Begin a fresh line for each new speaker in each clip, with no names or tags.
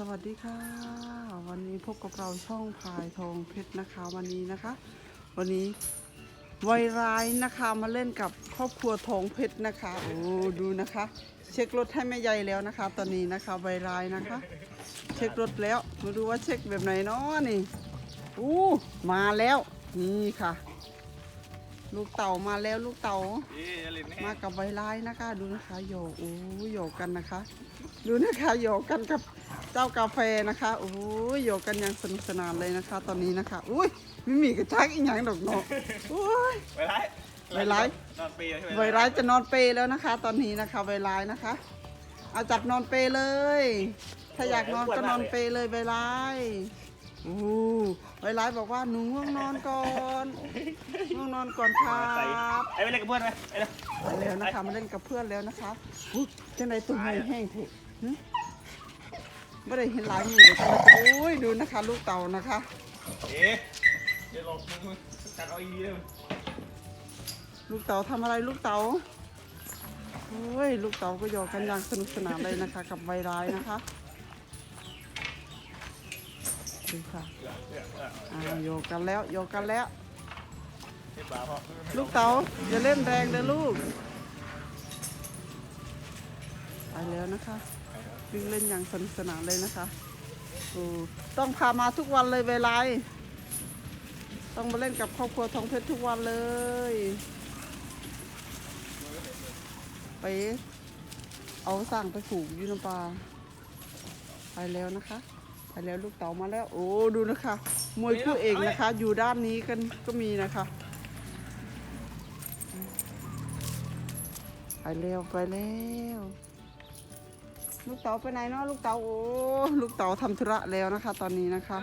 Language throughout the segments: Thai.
สวัสดีค่ะ วันนี้พบกับเราช่องพายทองเพชรนะคะ วันนี้นะคะ วันนี้วัยร้ายนะคะมาเล่นกับครอบครัวทองเพชรนะคะโอ้ดูนะคะ เช็ครถให้แม่ใหญ่แล้วนะคะ ตอนนี้นะคะวัยร้ายนะคะ เช็ครถแล้วมาดูว่าเช็คแบบไหนเนาะนี่อู้มาแล้วนี่ค่ะ ลูกเต่ามาแล้วลูกเต่า
มนะ
มากับใบลายนะคะ ดูนะคะโยกโอ้โยกกันนะคะ ดูนะคะโยกกันกับ เจ้ากาแฟนะคะโอ้ยโยกกันอย่างสนุกสนานเลยนะคะ ตอนนี้นะคะอุ้ยไม่มีกระชักอีกอย่างดอกเนาะอุ้ย
ไว้ไร
ไว้ไลฟ์
นอนปีใช่ไหม
ใบลายจะนอนเปรแล้วนะคะ ตอนนี้นะคะใบลายนะคะ เอาจับนอนเปรเลย ถ้าอยากนอนก็นอนเปรเลยใบลายโอ้ใบลายบอกว่าหนูง่วงนอนก่อนง่วงนอนก่อนครับ
ไอ้ไปเล่นกับเพื่อนไหมไอ้เด้อ
มาแล้วนะคะมาเล่นกับเพื่อนแล้วนะคะอุ๊ยจังไดตัวใหญ่แห้งเถอะหึ ไม่ได้เห็นหลายมือเลยจังไดโอ้ยดูนะคะ ลูกเต่านะคะ
เอ๊ะเดี๋ยวหลอกมึงจัดเอาอีเลย
ลูกเต่าทำอะไรลูกเต่าโอ้ยลูกเต่าก็โยกกันอย่างสนุกสนานเลยนะคะ กับใบร้ายนะคะดูค่ะอ่าโยกกันแล้วโยกกันแล้ว
เฮ้ยบ้าพ่อ
ลูกเต๋าอย่าเล่นแรงเลยลูกไปแล้วนะคะ วิ่งเล่นอย่างสนุกสนานเลยนะคะโอ้ต้องพามาทุกวันเลยเวลาต้องมาเล่นกับครอบครัวทองเพชรทุกวันเลยไปเอาสั่งไปผูกยูนปลาไปแล้วนะคะ ไปแล้วลูกเต๋ามาแล้ว โอ้ดูนะคะ มวยคู่เอกนะคะ อยู่ด้านนี้กันก็มีนะคะ ไปเร็วไปเร็ว ลูกเต๋าไปไหนเนาะลูกเต๋าโอ้ลูกเต๋าทำธุระแล้วนะคะ ตอนนี้นะคะ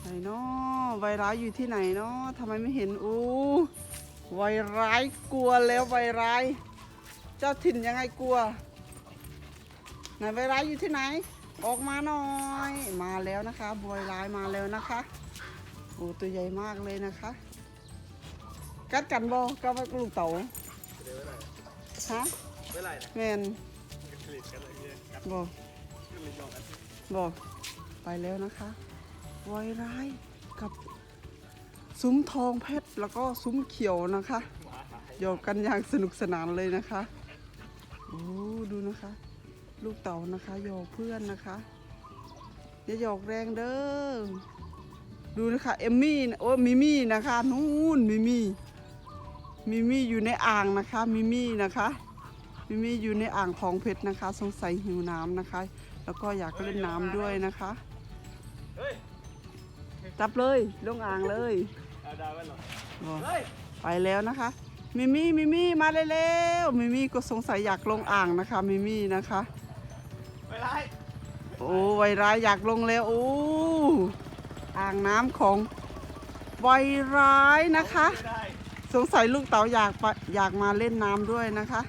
ไหนเนาะไวร้ายอยู่ที่ไหนเนาะทำไมไม่เห็นโอ้ไวร้ายกลัวแล้วไวร้าย เจ้าถิ่นยังไงกลัวไหนไวร้ายอยู่ที่ไหน ออกมาหน่อย มาแล้วนะคะบวยร้ายมาแล้วนะคะโอ้ตัวใหญ่มากเลยนะคะ กัดกันบ่กับลูกเต๋าฮะ
ไม่ไรนะ
แมน
ผลิตกันเลยเนี่ยครับ
บ่
ผลิตยองกัน
บ่ไปแล้วนะคะไวร้ายกับซุ้มทองเพชรแล้วก็ซุ้มเขียวนะคะโยกกันอย่างสนุกสนานเลยนะคะโอ้ดูนะคะ ลูกเต๋านะคะโยกเพื่อนนะคะอย่าโยกแรงเด้อดูนะคะเอมมี่นะโอ้มิมี่นะคะนู่นมิมี่มิมี่อยู่ในอ่างนะคะมิมี่นะคะ มิมี่อยู่ในอ่างทองเพชรนะคะ สงสัยหิวน้ำนะคะ แล้วก็อยากเล่นน้ำด้วยนะคะ
เฮ้ย
จับเลยลงอ่างเลย
เอาดาวไว้หรอ
บอก
เฮ้ย
ไปแล้วนะคะมิมี่มิมี่มาเร็วๆมิมี่ก็สงสัยอยากลงอ่างนะคะมิมี่นะคะ
ไว้ไร
โอ้ไวร้ายอยากลงแล้วโอ้อ่างน้ำของไวร้ายนะคะ
ไม่ได้
สงสัยลูกเต๋าอยากไปอยากมาเล่นน้ำด้วยนะคะ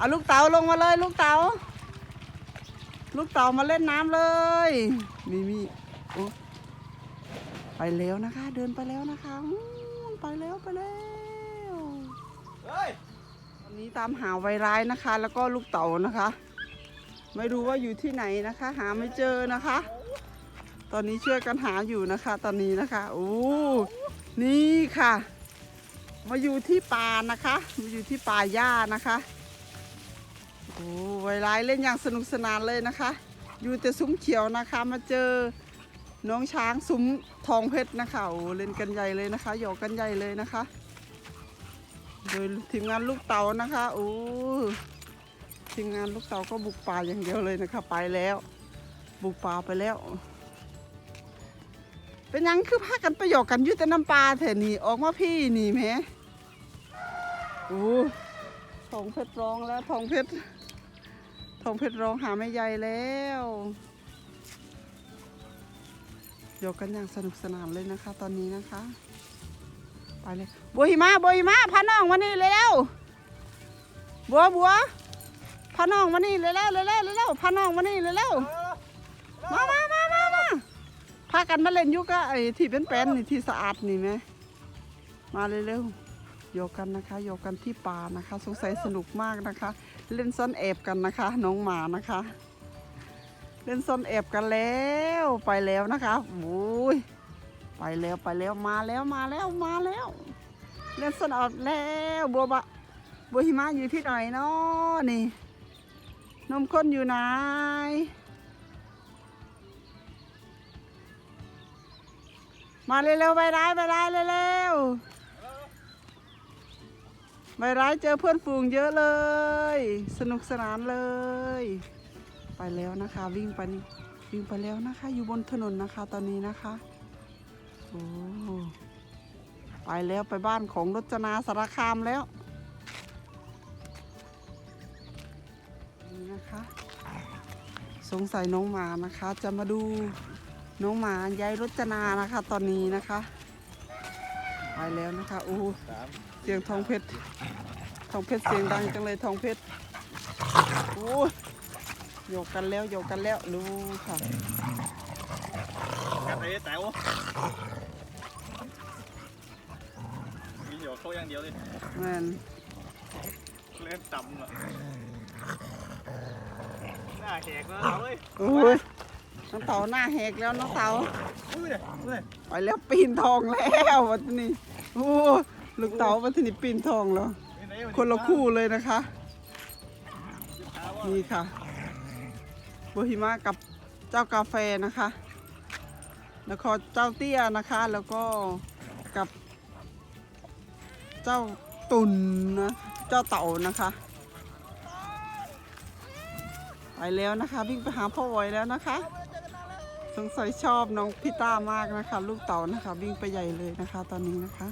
เอาลูกเต๋าลงมาเลยลูกเต๋าลูกเต๋ามาเล่นน้ำเลยมีมีโอ้ไปแล้วนะคะ เดินไปแล้วนะคะอืมไปแล้วไปแล้ว
เฮ้ย
วันนี้ตามหาไวร้ายนะคะ แล้วก็ลูกเต๋านะคะ ไม่รู้ว่าอยู่ที่ไหนนะคะ หาไม่เจอนะคะ ตอนนี้ช่วยกันหาอยู่นะคะ ตอนนี้นะคะโอ้นี่ค่ะ มาอยู่ที่ป่านะคะ มาอยู่ที่ป่าหญ้านะคะ โอ้ไวไลายเล่นอย่างสนุกสนานเลยนะคะ อยู่แต่ซุ้มเขียวนะคะ มาเจอน้องช้างซุ้มทองเพชรนะคะโอ้เล่นกันใหญ่เลยนะคะหยอกกันใหญ่เลยนะคะ โดยทีมงานลูกเต่านะคะโอ้ทีมงานลูกเต่าก็บุกป่าอย่างเดียวเลยนะคะ ไปแล้ว บุกป่าไปแล้ว เป็นยังคือพากันไปหยอกกันอยุ่แต่น้ำปลาแถนี่ออกมาพี่นี่แหมโอ้ ทองเพชรร้องแล้วทองเพชรทองเพชรร้องหาแม่ใหญ่แล้วยกกันอย่างสนุกสนานเลยนะคะ ตอนนี้นะคะไปเลยบัวหิมะบัวหิมะพาน้องมานี่เลยแล้วบัวบัวพาน้องมานี่เลยแล้วเลยแล้วเลยแล้วพาน้องมานี่เลยแล้วมามามามามาพากันมาเล่นยุกะไอ้ที่เป็นแป้นนี่ที่สะอาดนี่ไหมมาเร็วๆ โยกกันนะคะ โยกกันที่ป่านะคะ สงสัยสนุกมากนะคะ เล่นซ่อนแอบกันนะคะ น้องหมานะคะ เล่นซ่อนแอบกันแล้วไปแล้วนะคะโอ้ยไปแล้วไปแล้วมาแล้วมาแล้วมาแล้ว เล่นซ่อนแอบแล้วบัวบะบัวหิมะอยู่ที่ไหนเนาะนี่นมข้นอยู่ไหนมาเร็วๆไปร้ายไปร้ายเร็วๆ ไปร้ายเจอเพื่อนฝูงเยอะเลย สนุกสนานเลย ไปแล้วนะคะ วิ่งไปวิ่งไปแล้วนะคะ อยู่บนถนนนะคะตอนนี้นะคะโอ้ไปแล้วไปบ้านของรจนาสารคามแล้วนี่นะคะ สงสัยน้องหมานะคะ จะมาดูน้องหมายายรจนานะคะ ตอนนี้นะคะ ไปแล้วนะคะโอ้
สาม
เสียงทองเพชรทองเพชรเสียงดังจังเลยทองเพชรโอ้โยกกันแล้วโยกกันแล้วดูค่ะ
กัดไอ้แต๋วมีหยอกเข้าอย่างเดียวเลย
แม่น
เล่นต่ำอะหน้าแหกแล้วเอาเลย
โอ้ยน้องเต๋าหน้าแหกแล้วน้องเต๋า
อุ้ยเนี่ยอุ้ย
ไปแล้วปีนทองแล้ววันนี้ โอ้ลูกเต๋าวันนี้ปีนทองแล้วคนละคู่เลยนะคะ นี่ค่ะโบฮิมะกับเจ้ากาแฟนะคะ แล้วก็เจ้าเตี้ยนะคะ แล้วก็กับ เจ้าตุนนะ เจ้าเต่านะคะ ไปแล้วนะคะ วิ่งไปหาพ่อไอยแล้วนะคะ งสัยชอบน้องพิต้ามากนะคะ ลูกเต่านะคะ วิ่งไปใหญ่เลยนะคะ ตอนนี้นะคะ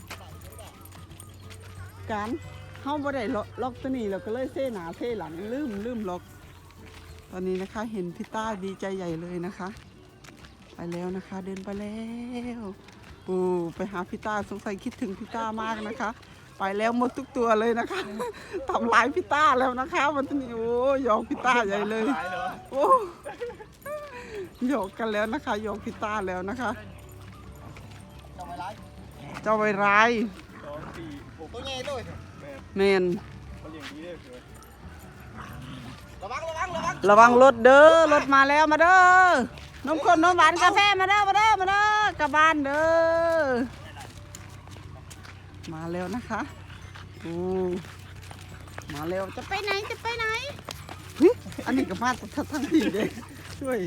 การเฮาบ่ได้ล็อกล็อกตัวนี้เราก็เลยเซ่หนาเซ่หลังลืมลืมล็อก ตอนนี้นะคะเห็นพี่ต้าดีใจใหญ่เลยนะคะ ไปแล้วนะคะ เดินไปแล้วโอ้ไปหาพี่ต้าสงสัยคิดถึงพี่ต้ามากนะคะ ไปแล้วหมดทุกตัวเลยนะคะทำลายพี่ต้าแล้วนะคะ วันนี้โอ้หยอกพี่ต้าใหญ่เลย
ตายเหรอ
โอ้หยอกกันแล้วนะคะหยอกพี่ต้าแล้วนะคะ
ทำไมร้าย
เจ้าไวร้าย
สองสี่หกตัวใหญ่ด้วยแบบ
เมน
เขาเลี้ยงดีเลยเสือระวังระวังระวัง
ระวังรถเด้อรถมาแล้วมาเด้อนมข้นนมหวานกาแฟมาเด้อมาเด้อมาเด้อกลับบ้านเด้อมาแล้วนะคะโอ้มาแล้วจะไปไหนจะไปไหนหึอันนี้ก็มาทั้งทั้งทีเลย ช่วย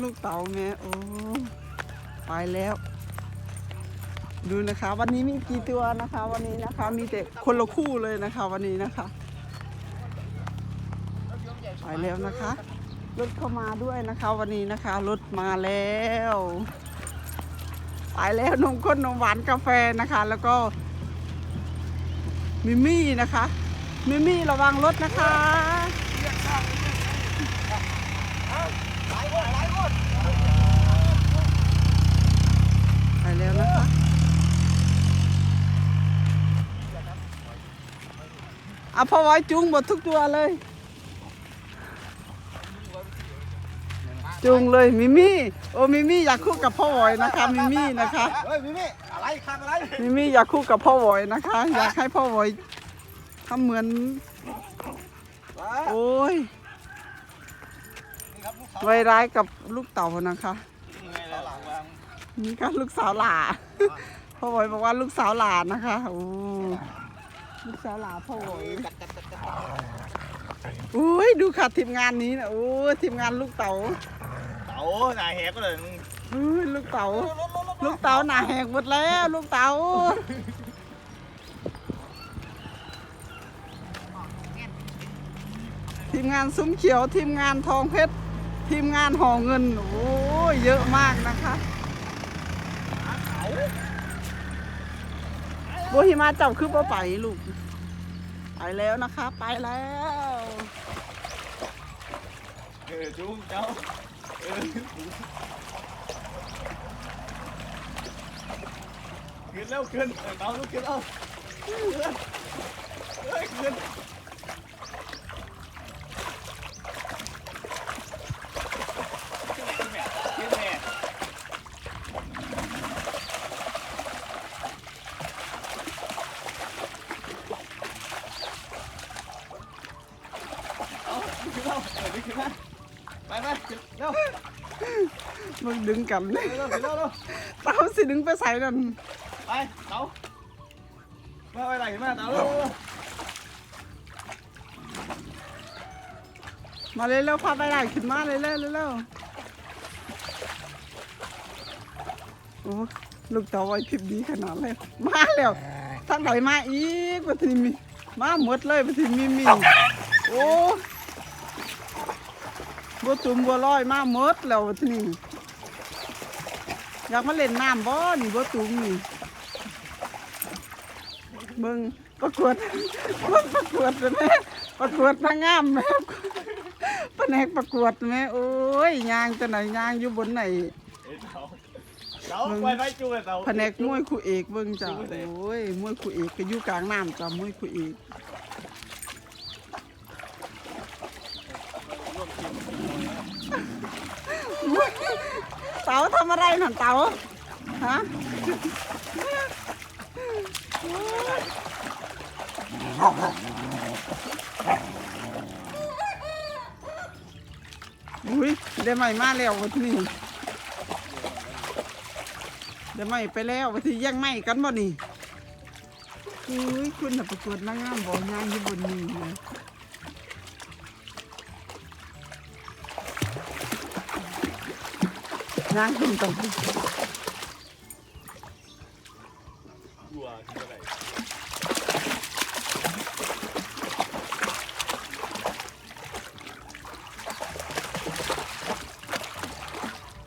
ลูกเต่าแม่โอ้ไปแล้ว ดูนะคะ วันนี้มีกี่ตัวนะคะ วันนี้นะคะ มีแต่คนละคู่เลยนะคะ วันนี้นะคะไปแล้วนะคะรถเข้ามาด้วยนะคะ วันนี้นะคะรถมาแล้วไปแล้วนมข้นนมหวานกาแฟนะคะ แล้วก็มิมี่นะคะมิมี่ระวังรถนะคะ ไปแล้วนะคะเอาพ่อไว้จุงหมดทุกตัวเลย จุงเลยมิมี่โอ้มิมี่อยากคู่กับพ่อวอยนะคะมิมี่นะคะ
เฮ้ยพี่มี่อะไรข้างอะไร
มิมี่อยากคู่กับพ่อวอยนะคะ อยากให้พ่อวอยทำเหมือน โอ้ย
นี่ครับลูกสาว
ไวร้ายกับลูกเต่านะคะ
ไงล่ะหลังวาง
นี่ก็ลูกสาวหลาพ่อวอยบอกว่าลูกสาวหลานะคะโอ้ลูกสาวหลาพ่อวอย
กัดกัดกัดกัด
โอ้ยดูค่ะทีมงานนี้นะโอ้ยทีมงานลูกเต่า
เต๋าหน้าแหกก็เลย
เฮ้ยลูกเต่าลูกเต่าหนาแหกหมดแล้วลูกเต่าทีมงานซุ้มเขียวทีมงานทองเพชร ทีมงานห่อเงิน โอ้ยเยอะมากนะคะบหิมาเจ้าคือบ่ไปลูก ไปแล้วนะคะ ไปแล้ว
เออจุ้งเจ้าเออขึ้นแล้วขึ้นเต๋าลุกขึ้นแล้วขึ้นเฮ้ยขึ้นแม่ขึ้นแม่ ขึ้นแล้วเออนี่ขึ้นมาไปไปขึ้นเร็ว
มึงดึงกันเลย
เร็วเร็วเร็วเต่า
สิดึงไปใส่นั่น
ไปเต๋ามาไปไหนมาเต๋าเร็วเร็ว
มาเลยเร็วพาไปไหลขึ้นมาเลยเร็วเร็วเร็วโอ้ลูกเต่าไว้พริบดีขนาดเลยมาแล้วท่านไหนมาอีกปฏิมีมาหมดเลยปฏิมีมีโอ้บัวจุ่มบัวลอยมาหมดแล้วปฏินี อยากมาเล่นน้ำบ่นี่บัวจุ่มนี่เบิ่งประกวดเบิ่งประกวดเลยแม่ประกวดนางงามแม่แผนกประกวดแม่โอ้ยยางตัวไหนยางอยู่บนไหน
เอ้ยเต๋าเต๋าไปไปจูเลยเต๋า
แผนกมวยคู่เอกเบิ่งจ้ะโอ้ยมวยคู่เอกก็อยู่กลางน้ำจ้ะมวยคู่เอก ต๋าทำอะไรน่ะเต๋าฮะอุ้ยได้ใหม่มาแล้ววันนี้ได้ใหม่ไปแล้ววันที่ยังไม่กันบ่นี่อุ้ยคุณน่ะประกวดนางงามบ่งานอยู่บนนี้นะ นางขึ้นตรง
กลัว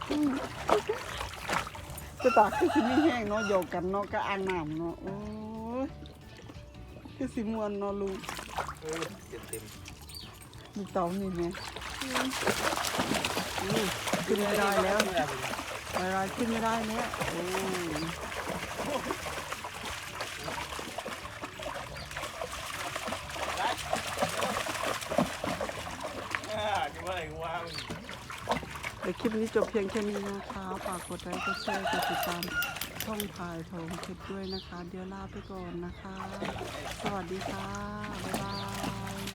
ขึ้น
จะตากคือสิไมีแห้งเนาะโยกกันเนาะก็อ่างน้ำเนาะโอ้ยคือสิมวนเนาะลูก
เต็มเต็ม
ลูกเต่านี่แม่อู้ ขึ้นไม่ได้แล้วอะไรขึ้นไม่ได้แล้วโอ้ย
อ่าคิดว่าอะไรกูว่ามึง
เดี๋ยคลิปนี้จบเพียงแค่นี้นะคะฝากกดไลค์กดแชร์กดติดตามช่องพายทองคลิปด้วยนะคะ เดี๋ยวลาไปก่อนนะคะ สวัสดีค่ะ บ๊ายบาย